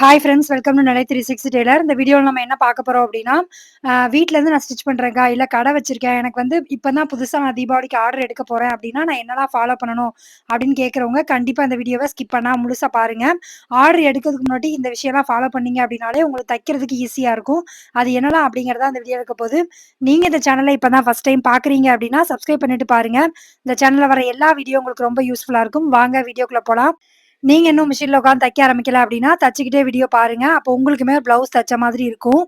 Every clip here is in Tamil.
ஹாய் ஃப்ரெண்ட்ஸ் வெல்கம் டு நிலை த்ரீ சிக்ஸ் டெய்லர் இந்த வீடியோவில் நம்ம என்ன பார்க்க போகிறோம் அப்படின்னா வீட்டிலேருந்து நான் ஸ்டிச் பண்ணுறேங்க்கா இல்லை கடை வச்சிருக்கேன். எனக்கு வந்து இப்போ தான் புதுசாக நான் தீபாவளிக்கு ஆர்டர் எடுக்க போகிறேன் அப்படின்னா நான் என்னெல்லாம் ஃபாலோ பண்ணணும் அப்படின்னு கேட்குறவங்க கண்டிப்பாக இந்த வீடியோவை ஸ்கிப் பண்ணால் முழுசாக பாருங்கள் ஆர்டர் எடுக்கிறதுக்கு முன்னாடி இந்த விஷயம்லாம் ஃபாலோ பண்ணீங்க அப்படின்னாலே உங்களுக்கு தைக்கிறதுக்கு ஈஸியாக இருக்கும். அது என்னலாம் அப்படிங்கிறத அந்த வீடியோ இருக்க போது நீங்கள் இந்த சேனலை இப்போ தான் ஃபஸ்ட் டைம் பார்க்குறீங்க அப்படின்னா சப்ஸ்கிரைப் பண்ணிட்டு பாருங்கள் இந்த சேனலில் வர எல்லா வீடியோ உங்களுக்கு ரொம்ப யூஸ்ஃபுல்லாக இருக்கும். வாங்க வீடியோக்குள்ளே போகலாம் நீங்க இன்னும் மிஷின்ல உட்காந்து தைக்க ஆரம்பிக்கல அப்படின்னா தச்சுக்கிட்டே வீடியோ பாருங்க. அப்போ உங்களுக்குமே பிளவுஸ் தச்ச மாதிரி இருக்கும்.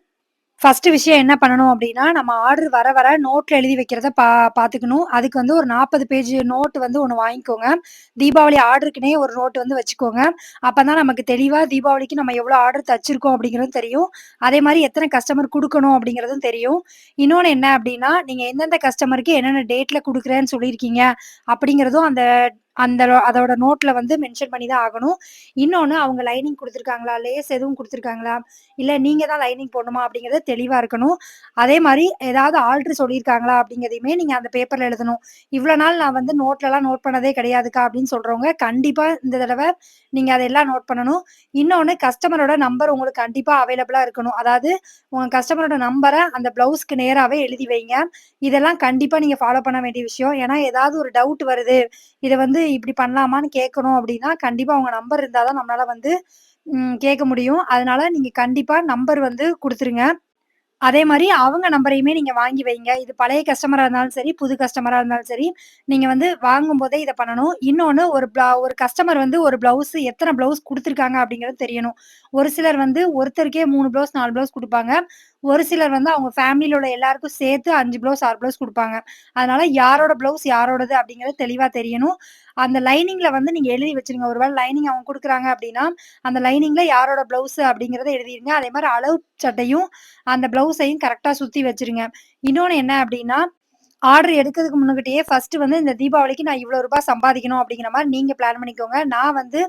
ஃபர்ஸ்ட் விஷயம் என்ன பண்ணணும் அப்படின்னா நம்ம ஆர்டர் வர வர நோட்டில் எழுதி வைக்கிறத பா பார்த்துக்கணும். அதுக்கு வந்து ஒரு நாற்பது பேஜ் நோட் வந்து ஒன்று வாங்கிக்கோங்க. தீபாவளி ஆர்டருக்குனே ஒரு நோட் வந்து வச்சுக்கோங்க. அப்போ தான் நமக்கு தெளிவாக தீபாவளிக்கு நம்ம எவ்வளோ ஆர்டர் தச்சிருக்கோம் அப்படிங்கிறதும் தெரியும். அதே மாதிரி எத்தனை கஸ்டமர் கொடுக்கணும் அப்படிங்கிறதும் தெரியும். இன்னொன்று என்ன அப்படின்னா நீங்கள் எந்தெந்த கஸ்டமருக்கு என்னென்ன டேட்டில் கொடுக்குறேன்னு சொல்லியிருக்கீங்க அப்படிங்கிறதும் அந்த அந்த அதோட நோட்ல வந்து மென்ஷன் பண்ணி தான் ஆகணும். இன்னொன்று அவங்க லைனிங் கொடுத்துருக்காங்களா? லேஸ் எதுவும் கொடுத்துருக்காங்களா? இல்லை நீங்கள் தான் லைனிங் போடணுமா? அப்படிங்கிறது தெளிவாக இருக்கணும். அதே மாதிரி ஏதாவது ஆல்ட்ரு சொல்லியிருக்காங்களா? அப்படிங்கிறதையுமே நீங்கள் அந்த பேப்பரில் எழுதணும். இவ்வளோ நாள் நான் வந்து நோட்லலாம் நோட் பண்ணதே கிடையாதுக்கா அப்படின்னு சொல்கிறவங்க கண்டிப்பாக இந்த தடவை நீங்கள் அதெல்லாம் நோட் பண்ணணும். இன்னொன்று கஸ்டமரோட நம்பர் உங்களுக்கு கண்டிப்பாக அவைலபிளாக இருக்கணும். அதாவது உங்கள் கஸ்டமரோட நம்பரை அந்த ப்ளவுஸ்க்கு நேராகவே எழுதி வைங்க. இதெல்லாம் கண்டிப்பாக நீங்கள் ஃபாலோ பண்ண வேண்டிய விஷயம். ஏன்னா ஏதாவது ஒரு டவுட் வருது இதை வந்து இப்படி பண்ணலாமான்னு கேட்கணும் அப்படின்னா கண்டிப்பாக உங்க நம்பர் இருந்தால் தான் நம்மளால வந்து கேட்க முடியும். அதனால நீங்க கண்டிப்பாக நம்பர் வந்து கொடுத்துருங்க. அதே மாதிரி அவங்க நம்பரையுமே நீங்கள் வாங்கி வைங்க. இது பழைய கஸ்டமராக இருந்தாலும் சரி புது கஸ்டமராக இருந்தாலும் சரி நீங்கள் வந்து வாங்கும் போதே இதை பண்ணணும். இன்னொன்று ஒரு ப்ளா ஒரு கஸ்டமர் வந்து ஒரு ப்ளவுஸ் எத்தனை ப்ளவுஸ் கொடுத்துருக்காங்க அப்படிங்கிறது தெரியணும். ஒரு சிலர் வந்து ஒருத்தருக்கே மூணு ப்ளவுஸ் நாலு ப்ளவுஸ் கொடுப்பாங்க. ஒரு சிலர் வந்து அவங்க ஃபேமிலியில் எல்லாருக்கும் சேர்த்து அஞ்சு ப்ளவுஸ் ஆறு ப்ளவுஸ் கொடுப்பாங்க. அதனால யாரோட ப்ளவுஸ் யாரோடது அப்படிங்கிறது தெளிவாக தெரியணும். அந்த லைனிங்ல வந்து நீங்க எழுதி வச்சிருங்க. ஒருவேளை லைனிங் அவங்க கொடுக்குறாங்க அப்படின்னா அந்த லைனிங்ல யாரோட பிளவுஸ் அப்படிங்கறத எழுதிருங்க. அதே மாதிரி அளவு சட்டையும் அந்த பிளவுஸையும் கரெக்டா சுத்தி வச்சிருங்க. இன்னொன்னு என்ன அப்படின்னா ஆர்டர் எடுக்கிறதுக்கு முன்னுக்கிட்டே ஃபர்ஸ்ட் வந்து இந்த தீபாவளிக்கு நான் இவ்வளோ ரூபாய் சம்பாதிக்கணும் அப்படிங்கிற மாதிரி நீங்கள் பிளான் பண்ணிக்கோங்க. நான் வந்து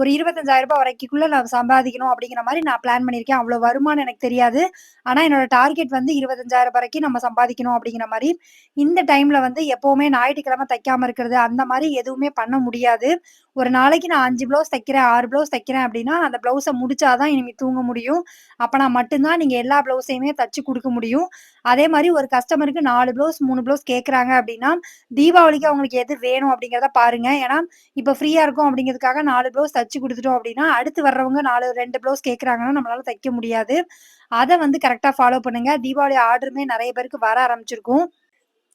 ஒரு இருபத்தஞ்சாயிரம் ரூபாய் வரைக்குள்ளே நான் சம்பாதிக்கணும் அப்படிங்கிற மாதிரி நான் பிளான் பண்ணியிருக்கேன். அவ்வளோ வருமானம் எனக்கு தெரியாது. ஆனால் என்னோட டார்கெட் வந்து இருபத்தஞ்சாயிரம் வரைக்கும் நம்ம சம்பாதிக்கணும் அப்படிங்கிற மாதிரி இந்த டைமில் வந்து எப்போவுமே ஞாயிற்றுக்கிழமை தைக்காமல் இருக்கிறது அந்த மாதிரி எதுவுமே பண்ண முடியாது. ஒரு நாளைக்கு நான் அஞ்சு ப்ளவுஸ் தைக்கிறேன் ஆறு ப்ளவுஸ் தைக்கிறேன் அப்படின்னா அந்த ப்ளவுஸை முடிச்சாதான் இனிமேல் தூங்க முடியும். அப்போ நான் மட்டும்தான் நீங்கள் எல்லா ப்ளவுஸையுமே தச்சு கொடுக்க முடியும். அதே மாதிரி ஒரு கஸ்டமருக்கு நாலு ப்ளவுஸ் மூணு மூணு ப்ளவுஸ் கேட்குறாங்க அப்படின்னா தீபாவளிக்கு அவங்களுக்கு எது வேணும் அப்படிங்கிறத பாருங்க. ஏன்னா இப்போ ஃப்ரீயா இருக்கும் அப்படிங்கிறதுக்காக நாலு ப்ளவுஸ் தச்சு கொடுத்துட்டோம் அப்படின்னா அடுத்து வர்றவங்க நாலு ரெண்டு ப்ளவுஸ் கேட்குறாங்கன்னா நம்மளால தைக்க முடியாது. அதை வந்து கரெக்டாக ஃபாலோ பண்ணுங்க. தீபாவளி ஆர்டருமே நிறைய பேருக்கு வர ஆரம்பிச்சிருக்கும்.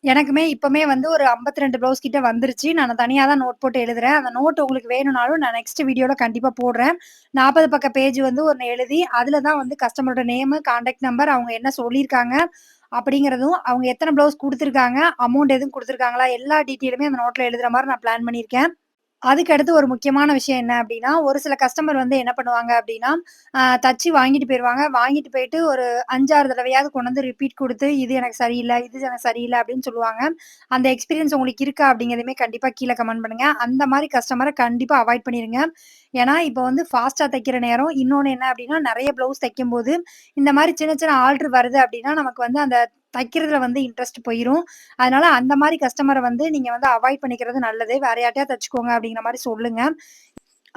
எனக்குமே இப்போமே வந்து ஒரு 52 ரெண்டு ப்ளவுஸ் கிட்ட வந்துருச்சு. நான் தனியாக தான் நோட் போட்டு எழுதுறேன். அந்த நோட் உங்களுக்கு வேணும்னாலும் நான் நெக்ஸ்ட் வீடியோவில் கண்டிப்பாக போடுறேன். நாற்பது பக்க பேஜ் வந்து ஒன்று எழுதி அதில் தான் வந்து கஸ்டமரோட நேமு காண்டாக்ட் நம்பர் அவங்க என்ன சொல்லியிருக்காங்க அப்படிங்கிறதும் அவங்க எத்தனை ப்ளவுஸ் கொடுத்துருக்காங்க அமௌண்ட் எதுவும் கொடுத்துருக்காங்களா எல்லா டீட்டெயிலுமே அந்த நோட்டில் எழுதுகிற மாதிரி நான் பிளான் பண்ணியிருக்கேன். அதுக்கு அடுத்து ஒரு முக்கியமான விஷயம் என்ன அப்படின்னா ஒரு சில கஸ்டமர் வந்து என்ன பண்ணுவாங்க அப்படின்னா தச்சு வாங்கிட்டு போயிடுவாங்க வாங்கிட்டு போயிட்டு ஒரு அஞ்சாறு தடவையாவது கொண்டு வந்து ரிப்பீட் கொடுத்து இது எனக்கு சரியில்லை இது எனக்கு சரியில்லை அப்படின்னு சொல்லுவாங்க. அந்த எக்ஸ்பீரியன்ஸ் உங்களுக்கு இருக்கா அப்படிங்கிறதுமே கண்டிப்பாக கீழே கமெண்ட் பண்ணுங்க. அந்த மாதிரி கஸ்டமரை கண்டிப்பாக அவாய்ட் பண்ணிடுங்க ஏன்னா இப்போ வந்து ஃபாஸ்ட்டாக தைக்கிற நேரம். இன்னொன்று என்ன அப்படின்னா நிறைய ப்ளவுஸ் தைக்கும் போது இந்த மாதிரி சின்ன சின்ன ஆல்ட்ரு வருது அப்படின்னா நமக்கு வந்து அந்த தைக்கிறதுல வந்து இன்ட்ரெஸ்ட் போயிடும் அதனால அந்த மாதிரி கஸ்டமரை வந்து நீங்க வந்து அவாய்ட் பண்ணிக்கிறது நல்லது. வேற யார்ட்டையா தச்சுக்கோங்க அப்படிங்கிற மாதிரி சொல்லுங்க.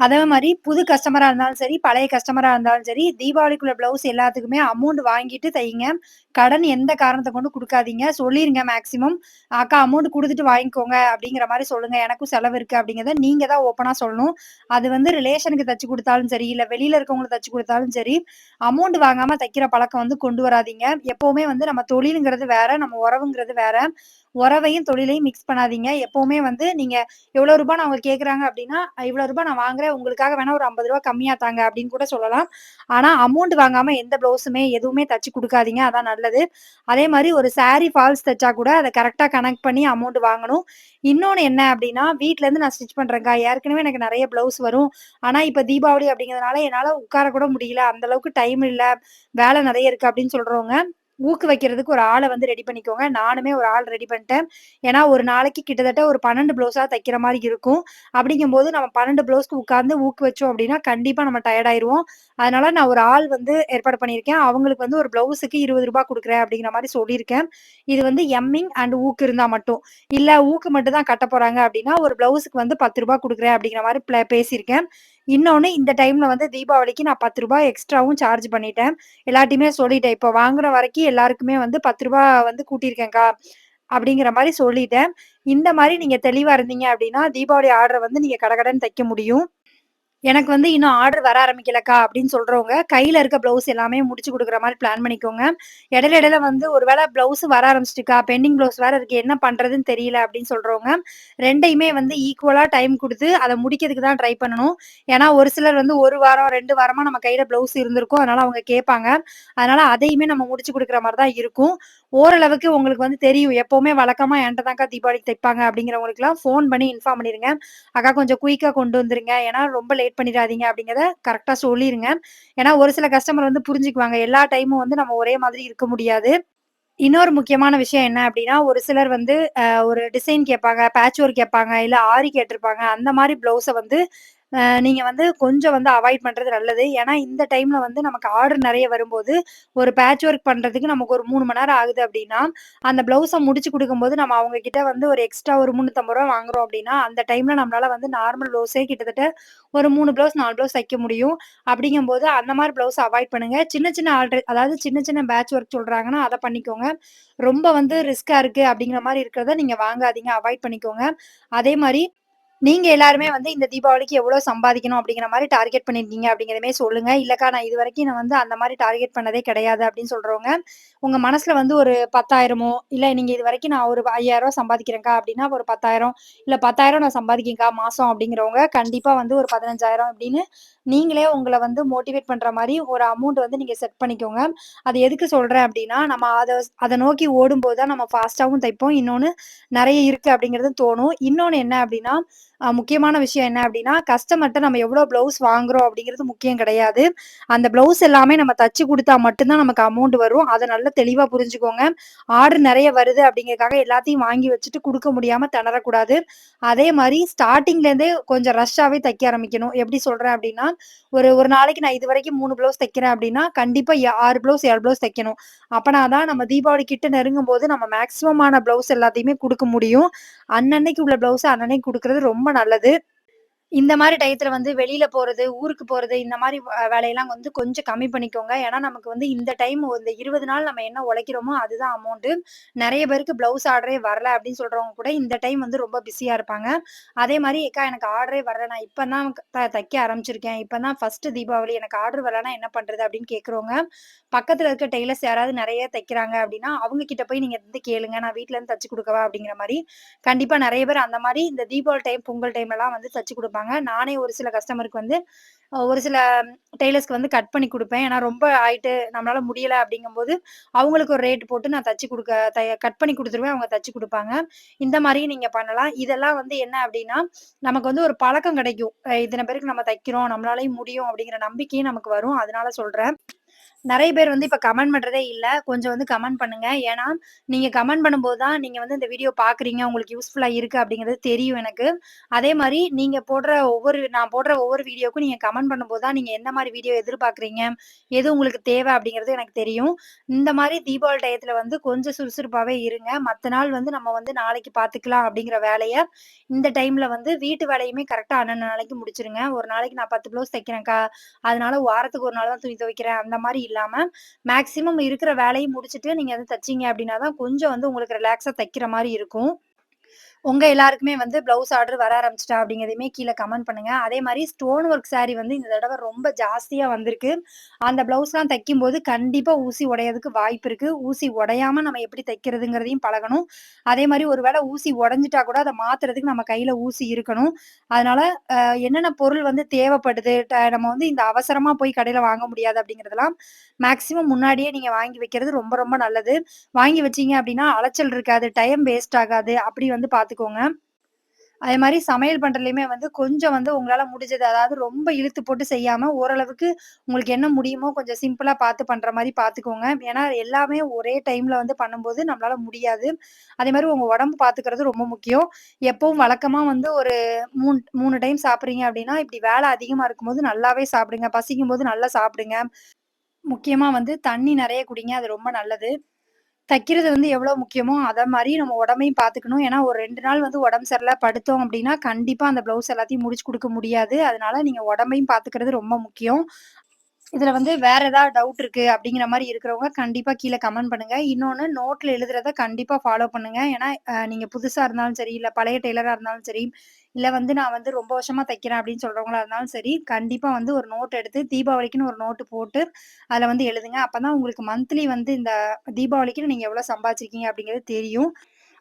அதே மாதிரி புது கஸ்டமரா இருந்தாலும் சரி பழைய கஸ்டமரா இருந்தாலும் சரி தீபாவளிக்குள்ள பிளவுஸ் எல்லாத்துக்குமே அமௌண்ட் வாங்கிட்டு தைங்க. கடன் எந்த காரணத்தை கொண்டு கொடுக்காதீங்க. சொல்லிருங்க மேக்சிமம் அக்கா அமௌண்ட் கொடுத்துட்டு வாங்கிக்கோங்க அப்படிங்கிற மாதிரி சொல்லுங்க. எனக்கும் செலவு இருக்கு அப்படிங்கிறத நீங்க தான் ஓப்பனா சொல்லணும். அது வந்து ரிலேஷனுக்கு தச்சு கொடுத்தாலும் சரி இல்ல வெளியில இருக்கவங்களுக்கு தச்சு கொடுத்தாலும் சரி அமௌண்ட் வாங்காம தைக்கிற பழக்கம் வந்து கொண்டு வராதீங்க. எப்பவுமே வந்து நம்ம தொழிலுங்கிறது வேற நம்ம உறவுங்கிறது வேற. உறவையும் தொழிலையும் மிக்ஸ் பண்ணாதீங்க. எப்பவுமே வந்து நீங்க எவ்வளவு ரூபாய் நான் அவங்க கேக்குறாங்க அப்படின்னா இவ்வளவு ரூபாய் நான் வாங்குறேன். உங்களுக்காக வேணா ஒரு ஐம்பது ரூபாய் கம்மியா தாங்க அப்படின்னு கூட சொல்லலாம். ஆனா அமௌண்ட் வாங்காம எந்த பிளவுஸுமே எதுவுமே தச்சு கொடுக்காதீங்க. அதான் நல்லது. அதே மாதிரி ஒரு சாரி ஃபால்ஸ் தைச்சா கூட அதை கரெக்டா கனெக்ட் பண்ணி அமௌண்ட் வாங்கணும். இன்னொன்னு என்ன அப்படின்னா வீட்ல இருந்து நான் ஸ்டிச் பண்றேங்க்கா ஏற்கனவே எனக்கு நிறைய பிளவுஸ் வரும். ஆனா இப்ப தீபாவளி அப்படிங்கிறதுனால என்னால உட்கார கூட முடியல. அந்த அளவுக்கு டைம் இல்ல. வேலை நிறைய இருக்கு அப்படின்னு சொல்றவங்க ஊக்கு வைக்கிறதுக்கு ஒரு ஆளை வந்து ரெடி பண்ணிக்கோங்க. நானுமே ஒரு ஆள் ரெடி பண்ணிட்டேன். ஏன்னா ஒரு நாளைக்கு கிட்டத்தட்ட ஒரு பன்னெண்டு ப்ளவுஸாக தைக்கிற மாதிரி இருக்கும். அப்படிங்கும்போது நம்ம பன்னெண்டு ப்ளவுஸ்க்கு உட்கார்ந்து ஊக்கு வச்சோம் அப்படின்னா கண்டிப்பா நம்ம டயர்ட் ஆயிருவோம். அதனால நான் ஒரு ஆள் வந்து ஏற்பாடு பண்ணியிருக்கேன். அவங்களுக்கு வந்து ஒரு ப்ளவுஸுக்கு இருபது ரூபாய் கொடுக்குறேன் அப்படிங்கிற மாதிரி சொல்லியிருக்கேன். இது வந்து எம்மிங் அண்ட் ஊக்கு இருந்தா மட்டும். இல்லை ஊக்கு மட்டும் தான் கட்ட போறாங்க அப்படின்னா ஒரு ப்ளவுஸுக்கு வந்து பத்து ரூபாய் கொடுக்குறேன் அப்படிங்கிற மாதிரி பேசியிருக்கேன். இன்னொன்று இந்த டைம்ல வந்து தீபாவளிக்கு நான் பத்து ரூபாய் எக்ஸ்ட்ராவும் சார்ஜ் பண்ணிட்டேன். எல்லாத்தையுமே சொல்லிட்டேன். இப்போ வாங்குற வரைக்கும் எல்லாருக்குமே வந்து பத்து ரூபா வந்து கூட்டியிருக்கேங்க்கா அப்படிங்கிற மாதிரி சொல்லிட்டேன். இந்த மாதிரி நீங்க தெளிவா இருந்தீங்க அப்படின்னா, தீபாவளி ஆர்டர வந்து நீங்க கடகடன்னு தைக்க முடியும். எனக்கு வந்து இன்னும் ஆர்டர் வர ஆரம்பிக்கலக்கா அப்படின்னு சொல்றவங்க, கையில இருக்க ப்ளவுஸ் எல்லாமே முடிச்சு கொடுக்குற மாதிரி பிளான் பண்ணிக்கோங்க. இடையில இடையில வந்து ஒரு பிளவுஸ் வர ஆரம்பிச்சுட்டுக்கா, பெண்டிங் ப்ளவுஸ் வேற இருக்கு. என்ன பண்றதுன்னு தெரியல அப்படின்னு சொல்றவங்க, ரெண்டையுமே வந்து ஈக்குவலா டைம் கொடுத்து அதை முடிக்கிறதுக்கு தான் ட்ரை பண்ணணும். ஏன்னா ஒரு சிலர் வந்து ஒரு வாரம், ரெண்டு வாரமா நம்ம கையில ப்ளவுஸ் இருந்திருக்கும். அதனால அவங்க கேட்பாங்க. அதனால அதையுமே நம்ம முடிச்சு கொடுக்குற மாதிரி தான் இருக்கும். ஓரளவுக்கு உங்களுக்கு வந்து தெரியும். எப்பவுமே வழக்கமா என்கிட்ட தான்க்கா தீபாவளிக்கு தைப்பாங்க அப்படிங்கிறவங்களுக்குலாம் ஃபோன் பண்ணி இன்ஃபார்ம் பண்ணிருங்க. அக்கா கொஞ்சம் குயிக்கா கொண்டு வந்துருங்க. ஏன்னா ரொம்ப லேட் பண்ணிடாதீங்க அப்படிங்கிறத கரெக்டாக சொல்லிருங்க. ஏன்னா ஒரு சில கஸ்டமர் வந்து புரிஞ்சுக்குவாங்க. எல்லா டைமும் வந்து நம்ம ஒரே மாதிரி இருக்க முடியாது. இன்னொரு முக்கியமான விஷயம் என்ன அப்படின்னா, ஒரு சிலர் வந்து ஒரு டிசைன் கேட்பாங்க, பேட்ச் ஒர்க் கேட்பாங்க, இல்ல ஆரி கேட்டிருப்பாங்க. அந்த மாதிரி ப்ளவுஸை வந்து நீங்கள் நீங்க வந்து கொஞ்சம் வந்து அவாய்ட் பண்றது நல்லது. ஏன்னா இந்த டைம்ல வந்து நமக்கு ஆர்டர் நிறைய வரும்போது, ஒரு பேட்ச் ஒர்க் பண்றதுக்கு நமக்கு ஒரு மூணு மணி நேரம் ஆகுது அப்படின்னா, அந்த ப்ளவுஸை முடிச்சு கொடுக்கும்போது நம்ம அவங்க கிட்ட வந்து ஒரு எக்ஸ்ட்ரா ஒரு முந்நூற்றம்பது ரூபா வாங்குறோம் அப்படின்னா, அந்த டைம்ல நம்மளால வந்து நார்மல் ப்ளவுஸே கிட்டத்தட்ட ஒரு மூணு ப்ளவுஸ், நாலு ப்ளவுஸ் தைக்க முடியும். அப்படிங்கும்போது அந்த மாதிரி ப்ளவுஸ அவாய்ட் பண்ணுங்க. சின்ன சின்ன ஆர்டர் அதாவது சின்ன சின்ன பேட்ச் ஒர்க் சொல்றாங்கன்னா, அதை பண்ணிக்கோங்க. ரொம்ப வந்து ரிஸ்க்காக இருக்கு அப்படிங்கிற மாதிரி இருக்கிறத நீங்க வாங்காதீங்க. அவாய்ட் பண்ணிக்கோங்க. அதே மாதிரி நீங்க எல்லாருமே வந்து இந்த தீபாவளிக்கு எவ்வளோ சம்பாதிக்கணும் அப்படிங்கிற மாதிரி டார்கெட் பண்ணியிருக்கீங்க அப்படிங்கிறதுமே சொல்லுங்க. இல்லக்கா நான் இது வரைக்கும் நான் வந்து அந்த மாதிரி டார்கெட் பண்ணதே கிடையாது அப்படின்னு சொல்றவங்க, உங்க மனசுல வந்து ஒரு 10,000மோ இல்ல நீங்க இதுவரைக்கும் நான் ஒரு ஐயாயிரம் ரூபாய் சம்பாதிக்கிறேங்க்கா அப்படின்னா, ஒரு 10,000 இல்ல 10,000 நான் சம்பாதிக்கேன்க்கா மாசம் அப்படிங்கிறவங்க, கண்டிப்பா வந்து ஒரு 15,000 அப்படின்னு நீங்களே உங்களை வந்து மோட்டிவேட் பண்ற மாதிரி ஒரு அமௌண்ட் வந்து நீங்க செட் பண்ணிக்கோங்க. அது எதுக்கு சொல்றேன் அப்படின்னா, நம்ம அதை அதை நோக்கி ஓடும்போது தான் நம்ம ஃபாஸ்ட்டாவும் தைப்போம். இன்னொன்னு நிறைய இருக்கு அப்படிங்கிறது தோணும். இன்னொன்னு என்ன அப்படின்னா, முக்கியமான விஷயம் என்ன அப்படின்னா, கஸ்டமர்கிட்ட நம்ம எவ்வளோ ப்ளவுஸ் வாங்குறோம் அப்படிங்கிறது முக்கியம் கிடையாது. அந்த ப்ளவுஸ் எல்லாமே நம்ம தச்சு கொடுத்தா மட்டும்தான் நமக்கு அமௌண்ட் வரும். அதை நல்லா தெளிவாக புரிஞ்சுக்கோங்க. ஆர்டர் நிறைய வருது அப்படிங்கிறதுக்காக எல்லாத்தையும் வாங்கி வச்சுட்டு கொடுக்க முடியாம திணறக்கூடாது. அதே மாதிரி ஸ்டார்டிங்லேருந்தே கொஞ்சம் ரஷ்ஷாவே தைக்க ஆரம்பிக்கணும். எப்படி சொல்றேன் அப்படின்னா, ஒரு ஒரு நாளைக்கு நான் இது வரைக்கும் மூணு ப்ளவுஸ் தைக்கிறேன் அப்படின்னா, கண்டிப்பாக ஆறு 6 ப்ளவுஸ், ஏழு ப்ளவுஸ் தைக்கணும். அப்போனா தான் நம்ம தீபாவளி கிட்ட நெருங்கும் போது நம்ம மேக்ஸிமமான ப்ளவுஸ் எல்லாத்தையுமே கொடுக்க முடியும். அன்னன்னைக்கு உள்ள ப்ளவுஸ் அன்னன்னைக்கு கொடுக்கறது ரொம்ப நல்லது. இந்த மாதிரி டயத்துல வந்து வெளியில போறது, ஊருக்கு போறது, இந்த மாதிரி வ வேலையெல்லாம் வந்து கொஞ்சம் கம்மி பண்ணிக்கோங்க. ஏன்னா, நமக்கு வந்து இந்த டைம் இந்த 20 நாள் நம்ம என்ன உழைக்கிறோமோ, அதுதான் அமௌண்ட்டு. நெறைய பேருக்கு ப்ளவுஸ் ஆர்டரே வரல அப்படின்னு சொல்றவங்க கூட இந்த டைம் வந்து ரொம்ப பிஸியா இருப்பாங்க. அதே மாரி "அக்கா எனக்கு ஆர்டரே வரல. நான் இப்ப தான் த தைக்க ஆரம்பிச்சிருக்கேன். இப்ப தான் ஃபர்ஸ்ட்டு தீபாவளி. எனக்கு ஆர்டர் வரலன்னா என்ன பண்றது?" அப்படின்னு கேட்குறவங்க பக்கத்துல இருக்க டெய்லர்ஸ் யாராவது நெறைய தைக்கிறாங்க அப்படின்னா, அவங்க கிட்ட போய் நீங்க வந்து கேளுங்க. "நான் வீட்ல இருந்து தச்சு குடுக்கவா?" அப்படிங்கிற மாரி. கண்டிப்பா நெறைய பேர் அந்த மாரி இந்த தீபாவளி டைம், பொங்கல் டைம்லலாம் வந்து தச்சு குடுப்பாங்க. நானே ஒரு சில கஸ்டமருக்கு வந்து ஒரு சில டெய்லர்ஸ்க்கு வந்து கட் பண்ணி குடுப்பேன். ஏன்னா ரொம்ப ஆயிட்டு நம்மளால முடியல அப்படிங்கும்போது, அவங்களுக்கு ஒரு ரேட் போட்டு நான் தச்சு குடுக்க கட் பண்ணி குடுத்துருவேன். அவங்க தச்சு கொடுப்பாங்க இந்த மாதிரியும் நீங்க பண்ணலாம். இதெல்லாம் வந்து என்ன அப்படின்னா, நமக்கு வந்து ஒரு பழக்கம் கிடைக்கும். இத்தனை பேருக்கு நம்ம தைக்கிறோம், நம்மளாலையும் முடியும் அப்படிங்கிற நம்பிக்கையும் நமக்கு வரும். அதனால சொல்றேன். நிறைய பேர் வந்து இப்ப கமெண்ட் பண்றதே இல்ல. கொஞ்சம் வந்து கமெண்ட் பண்ணுங்க. ஏன்னா, நீங்க கமெண்ட் பண்ணும்போது தான் நீங்க வந்து இந்த வீடியோ பார்க்குறீங்க, உங்களுக்கு யூஸ்ஃபுல்லா இருக்கு அப்படிங்கிறது தெரியும் எனக்கு. அதே மாதிரி நீங்க போடுற ஒவ்வொரு நான் போடுற ஒவ்வொரு வீடியோக்கும் நீங்க கமெண்ட் பண்ணும்போது தான் நீங்க எந்த மாதிரி வீடியோ எதிர்பார்க்குறீங்க, எது உங்களுக்கு தேவை அப்படிங்கிறது எனக்கு தெரியும். இந்த மாதிரி தீபாவளி டயத்துல வந்து கொஞ்சம் சுறுசுறுப்பாவே இருங்க. மற்ற நாள் வந்து நம்ம வந்து நாளைக்கு பார்த்துக்கலாம் அப்படிங்கிற வேலையை இந்த டைம்ல வந்து வீட்டு வேலையுமே கரெக்டாக அன்னன்ன நாளைக்கு முடிச்சிருங்க ஒரு நாளைக்கு நான் 10 ப்ளவுஸ் தைக்கிறேன்க்கா, அதனால வாரத்துக்கு ஒரு நாள் தான் துணி துவைக்கிறேன். அந்த மாரி இல்லாம, மேக்ஸிமம் இருக்கிற வேலையை முடிச்சுட்டு நீங்க வந்து தைச்சிங்க அப்படின்னா தான் கொஞ்சம் வந்து உங்களுக்கு ரிலாக்ஸா தைக்கிற மாதிரி இருக்கும். உங்க எல்லாருக்குமே வந்து ப்ளவுஸ் ஆர்டர் வர ஆரம்பிச்சிட்டா அப்படிங்கிறதையுமே கீழே கமெண்ட் பண்ணுங்க. அதே மாதிரி ஸ்டோன் ஒர்க் சாரி வந்து இந்த தடவை ரொம்ப ஜாஸ்தியா வந்திருக்கு. அந்த ப்ளவுஸ்லாம் தைக்கும்போது கண்டிப்பா ஊசி உடையதுக்கு வாய்ப்பு இருக்கு. ஊசி உடையாம நம்ம எப்படி தைக்கிறதுங்கிறதையும் பழகணும். அதே மாதிரி ஒருவேளை ஊசி உடஞ்சிட்டா கூட அதை மாத்துறதுக்கு நம்ம கையில ஊசி இருக்கணும். அதனால என்னென்ன பொருள் வந்து தேவைப்படுது, ட நம்ம வந்து இந்த அவசரமா போய் கடையில வாங்க முடியாது அப்படிங்கிறதெல்லாம் மேக்ஸிமம் முன்னாடியே நீங்க வாங்கி வைக்கிறது ரொம்ப ரொம்ப நல்லது. வாங்கி வச்சீங்க அப்படின்னா அலைச்சல் இருக்காது, டைம் வேஸ்ட் ஆகாது. அப்படி வந்து பார்த்துக்கோங்க. அதே மாதிரி சமையல் பண்றதுலயுமே வந்து கொஞ்சம் வந்து உங்களால முடிஞ்சது, அதாவது ரொம்ப இழுத்து போட்டு செய்யாம, ஓரளவுக்கு உங்களுக்கு என்ன முடியுமோ கொஞ்சம் சிம்பிளா பார்த்து பண்ற மாதிரி பார்த்துக்கோங்க. ஏன்னா, எல்லாமே ஒரே டைம்ல வந்து பண்ணும்போது நம்மளால முடியாது. அதே மாதிரி உங்க உடம்பு பாத்துக்கிறது ரொம்ப முக்கியம். எப்பவும் வழக்கமா வந்து ஒரு 3 3 டைம் சாப்பிடுறீங்க அப்படின்னா, இப்படி வேலை அதிகமா இருக்கும்போது நல்லாவே சாப்பிடுங்க. பசிக்கும்போது நல்லா சாப்பிடுங்க. முக்கியமா வந்து தண்ணி நிறைய குடிங்க. அது ரொம்ப நல்லது. தைக்கிறது வந்து எவ்வளோ முக்கியமோ, அதை மாதிரி நம்ம உடம்பையும் பார்த்துக்கணும். ஏன்னா, ஒரு ரெண்டு நாள் வந்து உடம்பு சரியில்லை படுத்தோம் அப்படின்னா கண்டிப்பா அந்த ப்ளவுஸ் எல்லாத்தையும் முடிச்சு கொடுக்க முடியாது. அதனால நீங்க உடம்பையும் பார்த்துக்கிறது ரொம்ப முக்கியம். இதுல வந்து வேற ஏதாவது டவுட் இருக்கு அப்படிங்கிற மாதிரி இருக்கிறவங்க கண்டிப்பா கீழே கமெண்ட் பண்ணுங்க. இன்னொன்னு நோட்ல எழுதுறத கண்டிப்பா ஃபாலோ பண்ணுங்க. ஏன்னா, நீங்க புதுசா இருந்தாலும் சரி, இல்ல பழைய டெய்லரா இருந்தாலும் சரி, இல்ல வந்து நான் வந்து ரொம்ப வருஷமா தைக்கிறேன் அப்படின்னு சொல்றவங்களா இருந்தாலும் சரி, கண்டிப்பா வந்து ஒரு நோட் எடுத்து தீபாவளிக்குன்னு ஒரு நோட்டு போட்டு, அதுல வந்து எழுதுங்க. அப்பதான் உங்களுக்கு மந்த்லி வந்து இந்த தீபாவளிக்குன்னு நீங்க எவ்வளோ சம்பாதிச்சிருக்கீங்க அப்படிங்கிறது தெரியும்.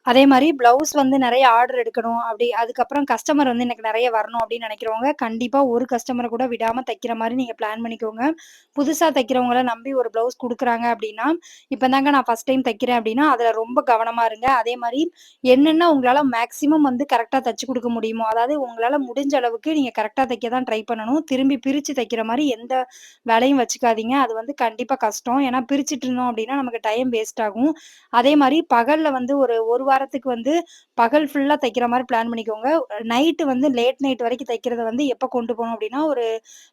அதே மாதிரி ப்ளவுஸ் வந்து நிறைய ஆர்டர் எடுக்கணும் அப்படி அதுக்கப்புறம் கஸ்டமர் வந்து எனக்கு நிறைய வரணும் அப்படின்னு நினைக்கிறவங்க கண்டிப்பா ஒரு கஸ்டமரை கூட விடாம தைக்கிற மாதிரி நீங்க பிளான் பண்ணிக்கோங்க. புதுசா தைக்கிறவங்கள நம்பி ஒரு ப்ளவுஸ் கொடுக்குறாங்க அப்படின்னா, இப்போ தாங்க நான் ஃபர்ஸ்ட் டைம் தைக்கிறேன் அப்படின்னா, அதுல ரொம்ப கவனமா இருங்க. அதே மாதிரி என்னென்ன உங்களால மேக்ஸிமம் வந்து கரெக்டாக தைச்சு கொடுக்க முடியுமோ, அதாவது உங்களால முடிஞ்ச அளவுக்கு நீங்க கரெக்டாக தைக்க தான் ட்ரை பண்ணணும். திரும்பி பிரிச்சு தைக்கிற மாதிரி எந்த வேலையும் வச்சுக்காதீங்க. அது வந்து கண்டிப்பா கஷ்டம். ஏன்னா பிரிச்சுட்டு இருந்தோம் அப்படின்னா, நமக்கு டைம் வேஸ்ட் ஆகும். அதே மாதிரி பகல்ல வந்து ஒரு 1 வாரத்துக்கு வந்து பகல் ஃபுல்லா தைக்கிற மாதிரி பிளான் பண்ணிக்கோங்க. நைட்டு வந்து லேட் நைட் வரைக்கும் தைக்கிறத வந்து எப்போ கொண்டு போகணும் அப்படின்னா ஒரு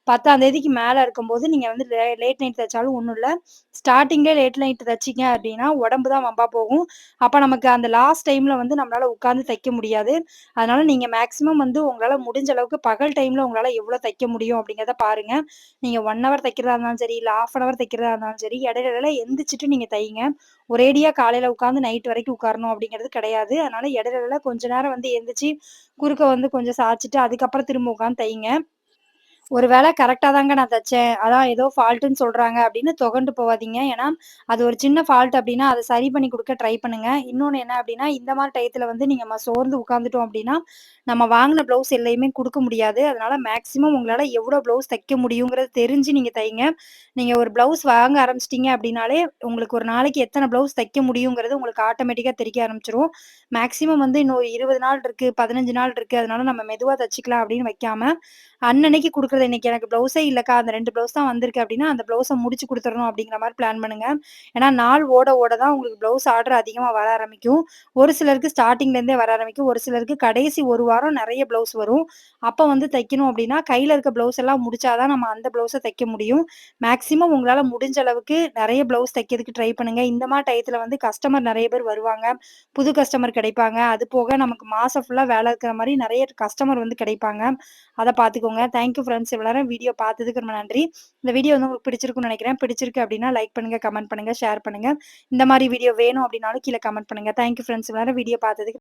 10ஆம் தேதிக்கு மேலே இருக்கும்போது நீங்க வந்து லே லேட் நைட் தைச்சாலும் ஒன்றும் இல்லை ஸ்டார்டிங்லேயே லேட் நைட் தைச்சீங்க அப்படின்னா உடம்பு தான் வம்பா போகும். அப்ப நமக்கு அந்த லாஸ்ட் டைம்ல வந்து நம்மளால உட்காந்து தைக்க முடியாது. அதனால நீங்க மேக்ஸிமம் வந்து உங்களால முடிஞ்ச அளவுக்கு பகல் டைம்ல உங்களால எவ்வளோ தைக்க முடியும் அப்படிங்கிறத பாருங்க. நீங்க ஒன் ஹவர் தைக்கிறதா இருந்தாலும் சரி, இல்லை ஆஃப் அன் ஹவர் தைக்கிறதா இருந்தாலும் சரி, இடையில எந்திரிச்சிட்டு நீங்கள் நீங்க தையுங்க. ஒரேடியா காலையில நைட் வரைக்கும் உட்காரணும் அப்படிங்கிறது கிடையாது. அதனால இடையில கொஞ்ச நேரம் வந்து எந்திரிச்சு, குறுக்க வந்து கொஞ்சம் சாய்ச்சிட்டு அதுக்கப்புறம் திரும்ப உட்காந்து தைங்க ஒரு வேளை கரெக்டாக தாங்க நான் தைச்சேன் அதான் ஏதோ ஃபால்ட்டுன்னு சொல்கிறாங்க அப்படின்னு தொகண்டு போகாதீங்க ஏன்னா, அது ஒரு சின்ன ஃபால்ட் அப்படின்னா, அதை சரி பண்ணி கொடுக்க ட்ரை பண்ணுங்க. இன்னொன்று என்ன அப்படின்னா, இந்த மாதிரி டயத்தில் வந்து நீங்கள் நம்ம சோர்ந்து உட்காந்துட்டோம் அப்படின்னா, நம்ம வாங்கின ப்ளவுஸ் எல்லையுமே கொடுக்க முடியாது. அதனால மேக்ஸிமம் உங்களால் எவ்வளோ ப்ளவுஸ் தைக்க முடியுங்கிறது தெரிஞ்சு நீங்கள் தைங்க. நீங்கள் ஒரு ப்ளவுஸ் வாங்க ஆரம்பிச்சிட்டிங்க அப்படின்னாலே, உங்களுக்கு ஒரு நாளைக்கு எத்தனை ப்ளவுஸ் தைக்க முடியுங்கிறது உங்களுக்கு ஆட்டோமேட்டிக்காக தெரிக்க ஆரம்பிச்சிரும் மேக்ஸிமம் வந்து இன்னும் 20 நாள் இருக்குது பதினஞ்சு நாள் இருக்குது அதனால நம்ம மெதுவாக தைச்சிக்கலாம் அப்படின்னு வைக்காம, அன்னன்னைக்கு கொடுக்குறது இன்னைக்கு எனக்கு ப்ளவுஸே இல்லக்கா, அந்த ரெண்டு ப்ளவுஸ் தான் வந்திருக்கு அப்படின்னா அந்த ப்ளவுஸை முடிச்சு கொடுத்துடணும் அப்படிங்கிற மாதிரி பிளான் பண்ணுங்க. ஏன்னா, நாள் ஓட ஓட தான் உங்களுக்கு ப்ளவுஸ் ஆர்டர் அதிகமாக வர ஆரம்பிக்கும். ஒரு சிலருக்கு ஸ்டார்டிங்ல இருந்தே வர ஆரம்பிக்கும். ஒரு சிலருக்கு கடைசி ஒரு வாரம் நிறைய ப்ளவுஸ் வரும். அப்போ வந்து தைக்கணும் அப்படின்னா கையில இருக்க ப்ளவுஸ் எல்லாம் முடிச்சா தான் நம்ம அந்த ப்ளவுஸை தைக்க முடியும். மேக்ஸிமம் உங்களால முடிஞ்ச அளவுக்கு நிறைய ப்ளவுஸ் தைக்கிறதுக்கு ட்ரை பண்ணுங்க. இந்த மாதிரி டயத்துல வந்து கஸ்டமர் நிறைய பேர் வருவாங்க. புது கஸ்டமர் கிடைப்பாங்க. அது போக நமக்கு மாசம் ஃபுல்லா வேலை இருக்கிற மாதிரி நிறைய கஸ்டமர் வந்து கிடைப்பாங்க. அதை பார்த்துக்கோங்க. Thank you friends. எல்லாரும் வீடியோ பார்த்ததுக்கு ரொம்ப நன்றி. இந்த வீடியோ வந்து உங்களுக்கு பிடிச்சிருக்குன்னு நினைக்கிறேன் பிடிச்சிருக்கு அப்படின்னா லைக் பண்ணுங்க, கமெண்ட் பண்ணுங்க, ஷேர் பண்ணுங்க. இந்த மாதிரி வீடியோ வேணும் அப்படின்னாலும் கீழ கமெண்ட் பண்ணுங்க. தேங்க்யூ ஃப்ரெண்ட்ஸ் எல்லாரும் வீடியோ பார்த்ததுக்கு